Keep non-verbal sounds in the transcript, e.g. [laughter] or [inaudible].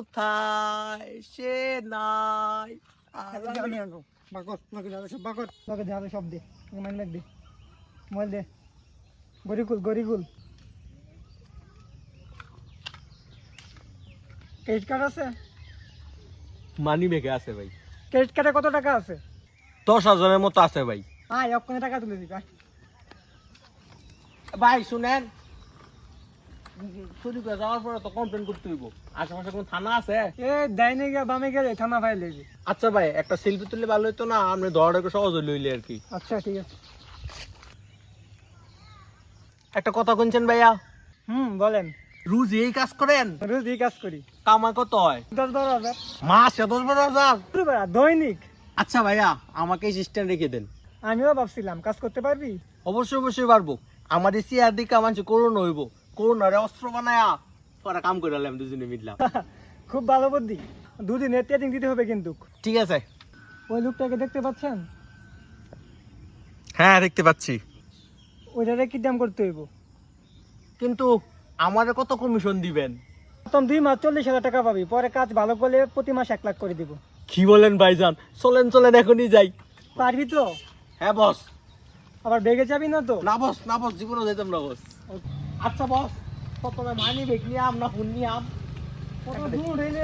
কোথায়? সে নাই। জানি লগে যাবে সব বাকর লগে যাবে সব দে। মাইন লাগ দে মোবাইল দে। গরিকুল গরিকুল। ক্রেডিট কার্ড আছে? মানি ব্যাগে আছে ভাই। ক্রেডিট কার্ডে কত টাকা আছে? দশ হাজারের মতো আছে ভাই। আয় অক্ষণে টাকা তুলে দিবি। ভাই শুনেন চুরি করে যাওয়ার পরে তো কমপ্লেন করতে হইব। আশেপাশে কোন থানা আছে? এ ডাইনে গিয়া বামে গেলে থানা ফাইল আচ্ছা ভাই একটা সেলফি তুললে ভালো হতো না আপনি ধরাটাকে সহজে লইলে আর কি। আচ্ছা ঠিক আছে। একটা কথা শুনছেন ভাইয়া? হুম বলেন। রোজ এই কাজ করেন? রোজ এই কাজ করি। কামাই কত হয়? দশ বারো হাজার। মাসে দশ বারো হাজার? দৈনিক। আচ্ছা ভাইয়া আমাকে সিস্টেম রেখে দেন। আমিও ভাবছিলাম কাজ করতে পারবি? অবশ্যই অবশ্যই পারব। আমার এই চেয়ার দিকে আমার করোনা হইব। করোনারে অস্ত্র বানায়া পরে কাম করে আলাম দুজনে মিললাম। [laughs] খুব ভালো বুদ্ধি। দুদিনে ট্রেনিং দিতে হবে কিন্তু। ঠিক আছে। ওই লোকটাকে দেখতে পাচ্ছেন? হ্যাঁ দেখতে পাচ্ছি। ওইটারে কি দাম করতে হইব। কিন্তু আমারে কত কমিশন দিবেন? প্রথম দুই মাস চল্লিশ হাজার টাকা পাবি পরে কাজ ভালো করলে প্রতি মাস এক লাখ করে দিব। কি বলেন ভাইজান? চলেন চলেন এখনই যাই। পারবি তো? হ্যাঁ বস। আবার বেগে যাবি না তো? না বস না বস জীবনে যেতাম না বস। আচ্ছা বস প্রথমে মানি বেগ নিয়ে আম না ফোন নিয়ে আম কত দূর হইলে